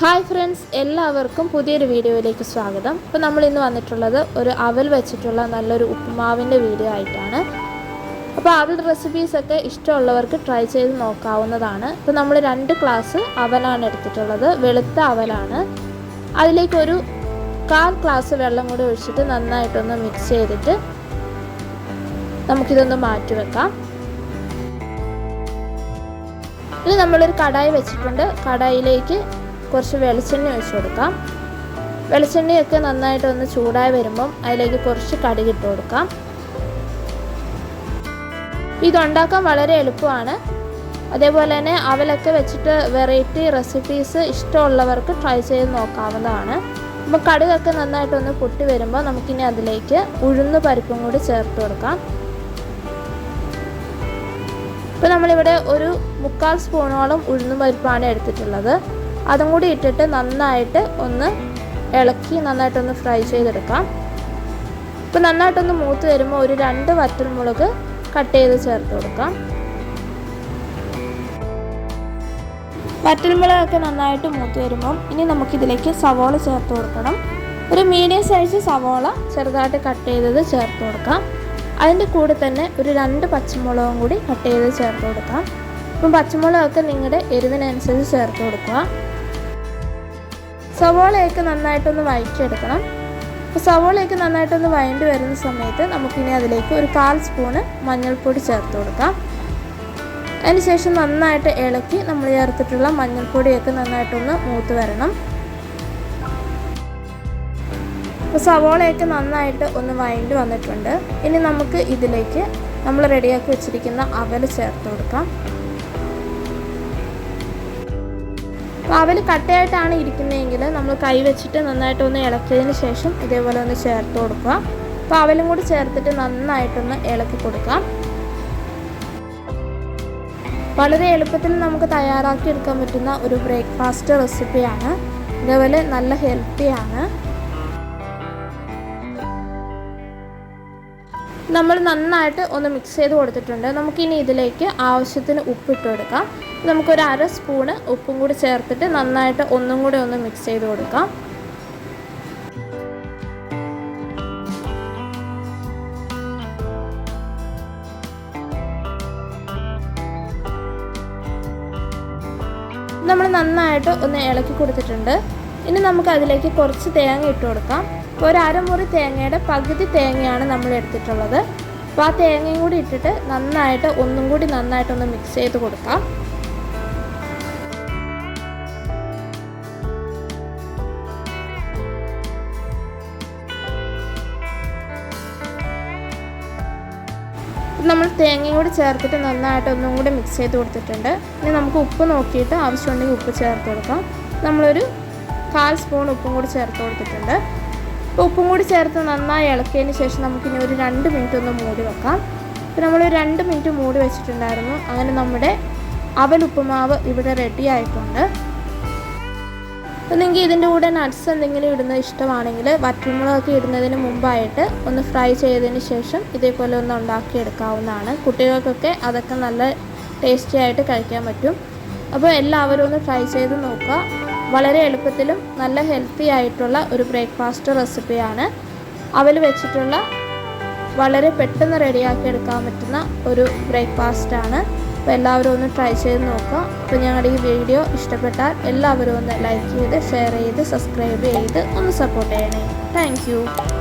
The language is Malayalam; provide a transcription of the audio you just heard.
ഹായ് ഫ്രണ്ട്സ് എല്ലാവർക്കും പുതിയൊരു വീഡിയോയിലേക്ക് സ്വാഗതം. ഇപ്പോൾ നമ്മൾ ഇന്ന് വന്നിട്ടുള്ളത് ഒരു അവൽ വെച്ചിട്ടുള്ള നല്ലൊരു ഉപ്പുമാവിന്റെ വീഡിയോ ആയിട്ടാണ്. അപ്പോൾ അവൽ റെസിപ്പീസൊക്കെ ഇഷ്ടമുള്ളവർക്ക് ട്രൈ ചെയ്ത് നോക്കാവുന്നതാണ്. ഇപ്പോൾ നമ്മൾ രണ്ട് ക്ലാസ് അവലാണ് എടുത്തിട്ടുള്ളത്. വെളുത്ത അവലാണ്. അതിലേക്കൊരു കാൽ ഗ്ലാസ് വെള്ളം കൂടി ഒഴിച്ചിട്ട് നന്നായിട്ടൊന്ന് മിക്സ് ചെയ്തിട്ട് നമുക്കിതൊന്ന് മാറ്റി വെക്കാം. ഇനി നമ്മളൊരു കടായി വെച്ചിട്ടുണ്ട്. കടായിലേക്ക് കുറച്ച് വെളിച്ചെണ്ണ ഒഴിച്ചു കൊടുക്കാം. വെളിച്ചെണ്ണയൊക്കെ നന്നായിട്ട് ഒന്ന് ചൂടായി വരുമ്പം അതിലേക്ക് കുറച്ച് കടുകിട്ട് കൊടുക്കാം. ഇതുണ്ടാക്കാൻ വളരെ എളുപ്പമാണ്. അതേപോലെ തന്നെ അവലൊക്കെ വെച്ചിട്ട് വെറൈറ്റി റെസിപ്പീസ് ഇഷ്ടമുള്ളവർക്ക് ട്രൈ ചെയ്ത് നോക്കാവുന്നതാണ്. അപ്പോൾ കടുകൊക്കെ നന്നായിട്ടൊന്ന് പൊട്ടി വരുമ്പോൾ നമുക്കിനി അതിലേക്ക് ഉഴുന്ന് പരിപ്പും കൂടി ചേർത്ത് കൊടുക്കാം. ഇപ്പോൾ നമ്മളിവിടെ ഒരു മുക്കാൽ സ്പൂണോളം ഉഴുന്ന് പരിപ്പാണ് എടുത്തിട്ടുള്ളത്. അതും കൂടി ഇട്ടിട്ട് നന്നായിട്ട് ഒന്ന് ഇളക്കി നന്നായിട്ടൊന്ന് ഫ്രൈ ചെയ്തെടുക്കാം. ഇപ്പോൾ നന്നായിട്ടൊന്ന് മൂത്ത് വരുമ്പോൾ ഒരു രണ്ട് വറ്റൽമുളക് കട്ട് ചെയ്ത് ചേർത്ത് കൊടുക്കാം. വറ്റൽമുളകൊക്കെ നന്നായിട്ട് മൂത്ത് വരുമ്പം ഇനി നമുക്കിതിലേക്ക് സവോള ചേർത്ത് കൊടുക്കണം. ഒരു മീഡിയം സൈസ് സവോള ചെറുതായിട്ട് കട്ട് ചെയ്തത് ചേർത്ത് കൊടുക്കാം. അതിന്റെ കൂടെ തന്നെ ഒരു രണ്ട് പച്ചമുളകും കൂടി കട്ട് ചെയ്ത് ചേർത്ത് കൊടുക്കാം. അപ്പം പച്ചമുളകൊക്കെ നിങ്ങളുടെ എരിവിനനുസരിച്ച് ചേർത്ത് കൊടുക്കുക. സവോളയൊക്കെ നന്നായിട്ടൊന്ന് വഴറ്റിയെടുക്കണം. അപ്പോൾ സവോളയൊക്കെ നന്നായിട്ടൊന്ന് വഴണ്ടി വരുന്ന സമയത്ത് നമുക്കിനി അതിലേക്ക് ഒരു കാൽ സ്പൂണ് മഞ്ഞൾപ്പൊടി ചേർത്ത് കൊടുക്കാം. അതിനുശേഷം നന്നായിട്ട് ഇളക്കി നമ്മൾ ചേർത്തിട്ടുള്ള മഞ്ഞൾപ്പൊടിയൊക്കെ നന്നായിട്ടൊന്ന് മൂത്ത് വരണം. അപ്പോൾ സവോളയൊക്കെ നന്നായിട്ട് ഒന്ന് വഴണ്ടി വന്നിട്ടുണ്ട്. ഇനി നമുക്ക് ഇതിലേക്ക് നമ്മൾ റെഡിയാക്കി വെച്ചിരിക്കുന്ന അവൽ ചേർത്ത് കൊടുക്കാം. അവൽ കട്ടയായിട്ടാണ് ഇരിക്കുന്നതെങ്കിൽ നമ്മൾ കൈ വെച്ചിട്ട് നന്നായിട്ട് ഒന്ന് ഇളക്കിയതിന് ശേഷം ഇതേപോലെ ഒന്ന് ചേർത്ത് കൊടുക്കുക. അപ്പോൾ അവലും കൂടി ചേർത്തിട്ട് നന്നായിട്ടൊന്ന് ഇളക്കി കൊടുക്കാം വളരെ എളുപ്പത്തിൽ നമുക്ക് തയ്യാറാക്കി എടുക്കാൻ പറ്റുന്ന ഒരു ബ്രേക്ക്ഫാസ്റ്റ് റെസിപ്പിയാണ്. ഇതേപോലെ നല്ല ഹെൽത്തിയാണ് നമ്മൾ നന്നായിട്ട് ഒന്ന് മിക്സ് ചെയ്ത് കൊടുത്തിട്ടുണ്ട്. നമുക്കിനി ഇതിലേക്ക് ആവശ്യത്തിന് ഉപ്പിട്ട് കൊടുക്കാം. നമുക്കൊരു അര സ്പൂണ് ഉപ്പും കൂടി ചേർത്തിട്ട് നന്നായിട്ട് ഒന്നും കൂടി ഒന്ന് മിക്സ് ചെയ്ത് കൊടുക്കാം. നമ്മൾ നന്നായിട്ട് ഒന്ന് ഇളക്കി കൊടുത്തിട്ടുണ്ട്. ഇനി നമുക്ക് അതിലേക്ക് കുറച്ച് തേങ്ങ ഇട്ട് കൊടുക്കാം. ഒരു അരമുറി തേങ്ങയുടെ പകുതി തേങ്ങയാണ് നമ്മൾ എടുത്തിട്ടുള്ളത്. അപ്പോൾ ആ തേങ്ങയും കൂടി ഇട്ടിട്ട് നന്നായിട്ട് ഒന്നും കൂടി നന്നായിട്ടൊന്ന് മിക്സ് ചെയ്ത് കൊടുക്കാം. നമ്മൾ തേങ്ങയും കൂടി ചേർത്തിട്ട് നന്നായിട്ട് ഒന്നും കൂടി മിക്സ് ചെയ്ത് കൊടുത്തിട്ടുണ്ട്. ഇനി നമുക്ക് ഉപ്പ് നോക്കിയിട്ട് ആവശ്യമുണ്ടെങ്കിൽ ഉപ്പ് ചേർത്ത് കൊടുക്കാം. നമ്മളൊരു കാൽ സ്പൂൺ ഉപ്പും കൂടി ചേർത്ത് കൊടുത്തിട്ടുണ്ട്. ഉപ്പും കൂടി ചേർത്ത് നന്നായി ഇളക്കിയതിന് ശേഷം നമുക്കിനി ഒരു രണ്ട് മിനിറ്റ് ഒന്ന് മൂടി വെക്കാം. അപ്പോൾ നമ്മൾ രണ്ട് മിനിറ്റ് മൂടി വെച്ചിട്ടുണ്ടായിരുന്നു. അങ്ങനെ നമ്മുടെ അവൽ ഉപ്പുമാവ് ഇവിടെ റെഡി ആയിട്ടുണ്ട്. നിങ്ങൾക്ക് ഇതിന്റെ കൂടെ നട്ട്സ് എന്തെങ്കിലും ഇടുന്നത് ഇഷ്ടമാണെങ്കിൽ വറ്റൽമുളകൊക്കെ ഇടുന്നതിന് മുമ്പായിട്ട് ഒന്ന് ഫ്രൈ ചെയ്തതിന് ശേഷം ഇതേപോലെ ഒന്ന് ഉണ്ടാക്കിയെടുക്കാവുന്നതാണ്. കുട്ടികൾക്കൊക്കെ അതൊക്കെ നല്ല ടേസ്റ്റി ആയിട്ട് കഴിക്കാൻ പറ്റും. അപ്പോൾ എല്ലാവരും ഒന്ന് ഫ്രൈ ചെയ്ത് നോക്കുക. വളരെ എളുപ്പത്തിലും നല്ല ഹെൽത്തി ആയിട്ടുള്ള ഒരു ബ്രേക്ക്ഫാസ്റ്റ് റെസിപ്പിയാണ് അവൽ വെച്ചിട്ടുള്ള വളരെ പെട്ടെന്ന് റെഡിയാക്കി എടുക്കാൻ പറ്റുന്ന ഒരു ബ്രേക്ക്ഫാസ്റ്റാണ് അപ്പോൾ എല്ലാവരും ഒന്ന് ട്രൈ ചെയ്ത് നോക്കുക. അപ്പോൾ ഞങ്ങളുടെ ഈ വീഡിയോ ഇഷ്ടപ്പെട്ടാൽ എല്ലാവരും ഒന്ന് ലൈക്ക് ചെയ്ത് ഷെയർ ചെയ്ത് സബ്സ്ക്രൈബ് ചെയ്ത് ഒന്ന് സപ്പോർട്ട് ചെയ്യണേ. താങ്ക്